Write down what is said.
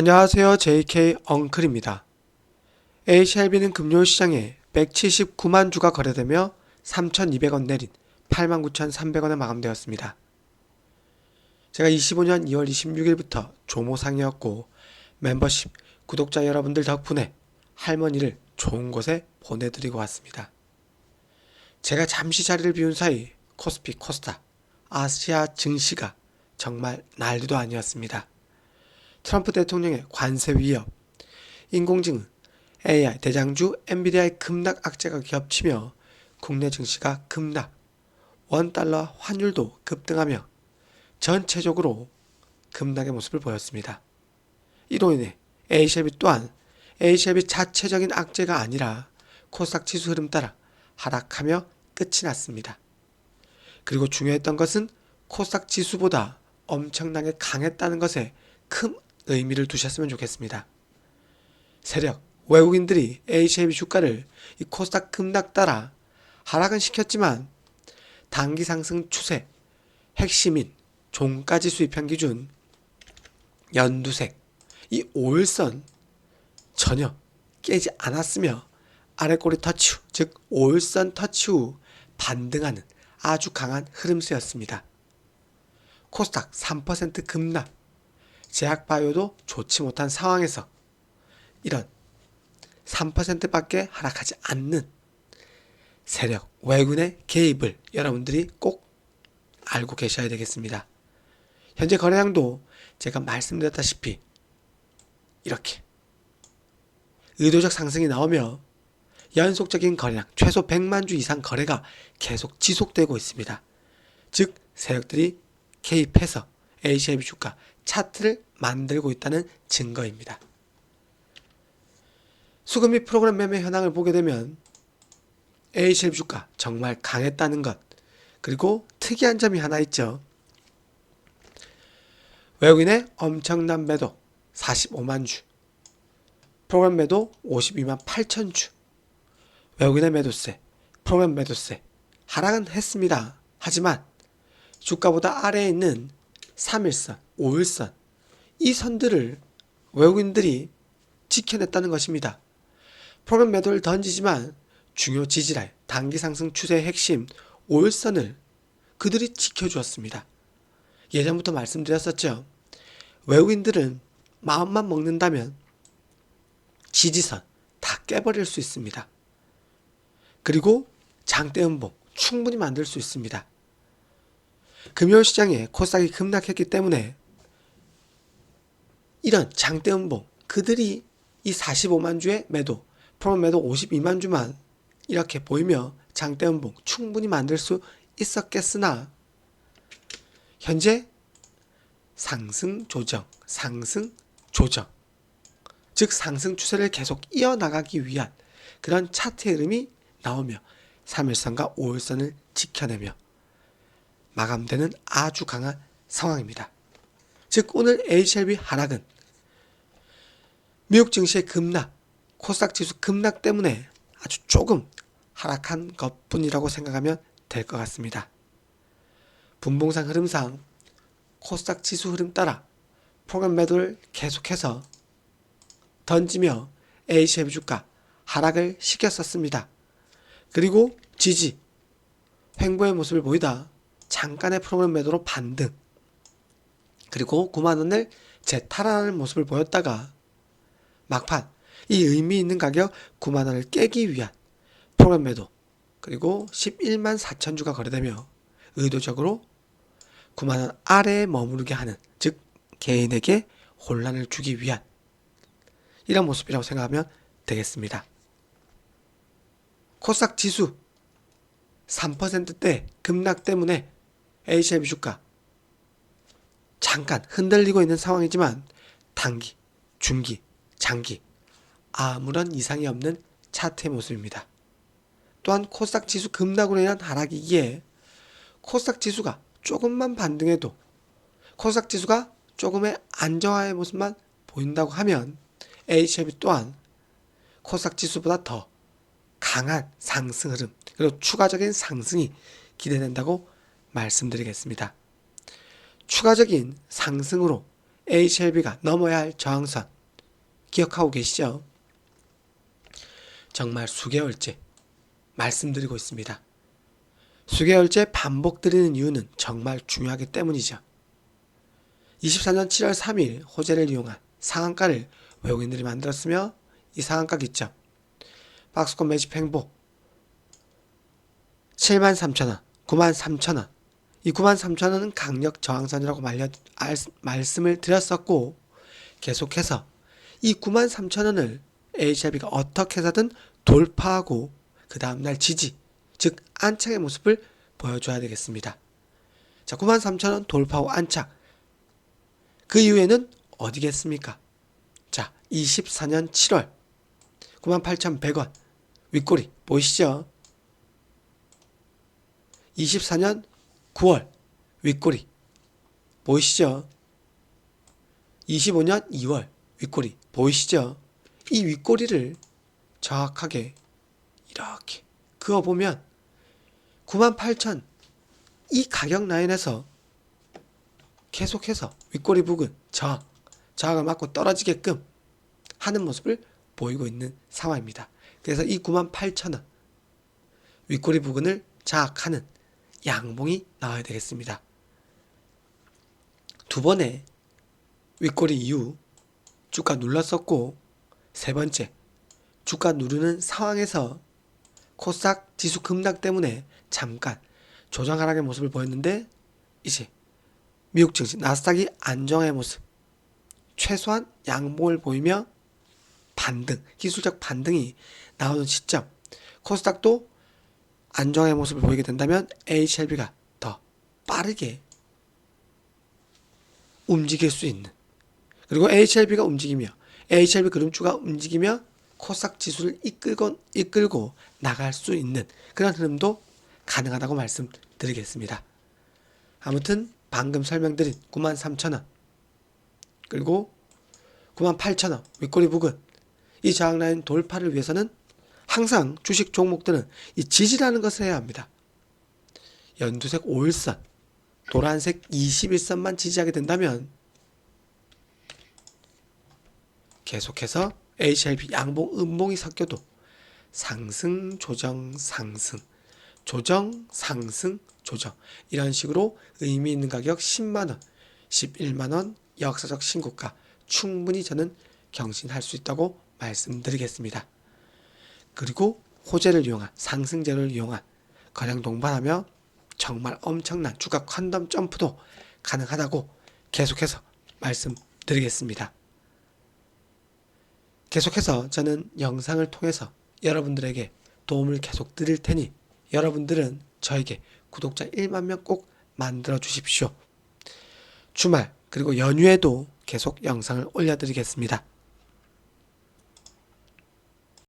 안녕하세요. JK 엉클입니다. HLB는 금요일 시장에 179만 주가 거래되며 3,200원 내린 89,300원에 마감되었습니다. 제가 25년 2월 26일부터 조모상이었고 멤버십 구독자 여러분들 덕분에 할머니를 좋은 곳에 보내드리고 왔습니다. 제가 잠시 자리를 비운 사이 코스피 코스닥 아시아 증시가 정말 난리도 아니었습니다. 트럼프 대통령의 관세 위협, 인공지능, AI 대장주 엔비디아의 급락 악재가 겹치며 국내 증시가 급락, 원달러 환율도 급등하며 전체적으로 급락의 모습을 보였습니다. 이로 인해 A샵이 또한 A샵이 자체적인 악재가 아니라 코스닥 지수 흐름 따라 하락하며 끝이 났습니다. 그리고 중요했던 것은 코스닥 지수보다 엄청나게 강했다는 것에 큰 의미를 두셨으면 좋겠습니다. 세력, 외국인들이 A쉐입 주가를 이 코스닥 급락 따라 하락은 시켰지만 단기 상승 추세, 핵심인 종가지 수입형 기준, 연두색, 이 5일선 전혀 깨지 않았으며 아래꼬리 터치 후, 즉 5일선 터치 후 반등하는 아주 강한 흐름세였습니다. 코스닥 3% 급락, 제약바이오도 좋지 못한 상황에서 이런 3%밖에 하락하지 않는 세력, 외군의 개입을 여러분들이 꼭 알고 계셔야 되겠습니다. 현재 거래량도 제가 말씀드렸다시피 이렇게 의도적 상승이 나오며 연속적인 거래량 최소 100만 주 이상 거래가 계속 지속되고 있습니다. 즉 세력들이 개입해서 ACIB 주가 차트를 만들고 있다는 증거입니다. 수급 및 프로그램 매매 현황을 보게 되면 ACIB 주가 정말 강했다는 것 그리고 특이한 점이 하나 있죠. 외국인의 엄청난 매도 45만 주 프로그램 매도 52만 8천 주 외국인의 매도세 프로그램 매도세 하락은 했습니다. 하지만 주가보다 아래에 있는 3일선, 5일선 이 선들을 외국인들이 지켜냈다는 것입니다. 프로그램 매도를 던지지만 중요 지지랄, 단기 상승 추세의 핵심 5일선을 그들이 지켜주었습니다. 예전부터 말씀드렸었죠. 외국인들은 마음만 먹는다면 지지선 다 깨버릴 수 있습니다. 그리고 장대 음봉 충분히 만들 수 있습니다. 금요일 시장에 코스닥이 급락했기 때문에 이런 장대 음봉 그들이 이 45만 주의 매도 프롬 매도 52만 주만 이렇게 보이며 장대 음봉 충분히 만들 수 있었겠으나 현재 상승 조정 상승 조정 즉 상승 추세를 계속 이어나가기 위한 그런 차트 흐름이 나오며 3일선과 5일선을 지켜내며 마감되는 아주 강한 상황입니다. 즉 오늘 HLB 하락은 미국 증시의 급락, 코스닥 지수 급락 때문에 아주 조금 하락한 것뿐이라고 생각하면 될 것 같습니다. 분봉상 흐름상 코스닥 지수 흐름 따라 프로그램 매도를 계속해서 던지며 HLB 주가 하락을 시켰었습니다. 그리고 지지, 횡보의 모습을 보이다 잠깐의 프로그램 매도로 반등. 그리고 9만 원을 재탈환하는 모습을 보였다가 막판 이 의미 있는 가격 9만 원을 깨기 위한 프로그램 매도 그리고 11만 4천 주가 거래되며 의도적으로 9만 원 아래에 머무르게 하는 즉 개인에게 혼란을 주기 위한 이런 모습이라고 생각하면 되겠습니다. 코스닥 지수 3%대 급락 때문에 A샵 주가 잠깐 흔들리고 있는 상황이지만 단기, 중기, 장기 아무런 이상이 없는 차트의 모습입니다. 또한 코스닥 지수 급락으로 인한 하락이기에 코스닥 지수가 조금만 반등해도 코스닥 지수가 조금의 안정화의 모습만 보인다고 하면 A샵이 또한 코스닥 지수보다 더 강한 상승 흐름 그리고 추가적인 상승이 기대된다고 말씀드리겠습니다. 추가적인 상승으로 HLB가 넘어야 할 저항선 기억하고 계시죠? 정말 수개월째 말씀드리고 있습니다. 수개월째 반복드리는 이유는 정말 중요하기 때문이죠. 24년 7월 3일 호재를 이용한 상한가를 외국인들이 만들었으며 이 상한가 기점 박스권 매집 행보 73,000원, 93,000원 이 93,000원은 강력 저항선이라고 말려, 알, 말씀을 드렸었고 계속해서 이 93,000원을 HLB가 어떻게 해서든 돌파하고 그 다음날 지지 즉 안착의 모습을 보여줘야 되겠습니다. 자 93,000원 돌파 후 안착 그 이후에는 어디겠습니까? 자 24년 7월 98,100원 윗꼬리 보이시죠? 24년 9월 윗꼬리 보이시죠? 25년 2월 윗꼬리 보이시죠? 이 윗꼬리를 정확하게 이렇게 그어보면 98,000 이 가격 라인에서 계속해서 윗꼬리 부근 저항, 저항을 맞고 떨어지게끔 하는 모습을 보이고 있는 상황입니다. 그래서 이 98,000원 윗꼬리 부근을 장악하는 양봉이 나와야 되겠습니다. 두 번의 윗꼬리 이후 주가 눌렀었고 세 번째 주가 누르는 상황에서 코스닥 지수 급락 때문에 잠깐 조정 하락의 모습을 보였는데 이제 미국 증시 나스닥이 안정의 모습 최소한 양봉을 보이며 반등 기술적 반등이 나오는 시점 코스닥도 안정의 모습을 보이게 된다면 HLB가 더 빠르게 움직일 수 있는 그리고 HLB가 움직이며 HLB 그림주가 움직이며 코스닥 지수를 이끌고 이끌고 나갈 수 있는 그런 흐름도 가능하다고 말씀드리겠습니다. 아무튼 방금 설명드린 93,000원 그리고 98,000원 윗꼬리 부근 이 저항 라인 돌파를 위해서는 항상 주식 종목들은 이 지지라는 것을 해야 합니다. 연두색 5일선, 노란색 21선만 지지하게 된다면 계속해서 HLB 양봉, 음봉이 섞여도 상승, 조정, 상승, 조정, 상승, 조정 이런 식으로 의미 있는 가격 10만원, 11만원 역사적 신고가 충분히 저는 경신할 수 있다고 말씀드리겠습니다. 그리고 호재를 이용한 상승재를 이용한 거량 동반하며 정말 엄청난 주가 퀀덤 점프도 가능하다고 계속해서 말씀드리겠습니다. 계속해서 저는 영상을 통해서 여러분들에게 도움을 계속 드릴 테니 여러분들은 저에게 구독자 1만 명 꼭 만들어 주십시오. 주말 그리고 연휴에도 계속 영상을 올려드리겠습니다.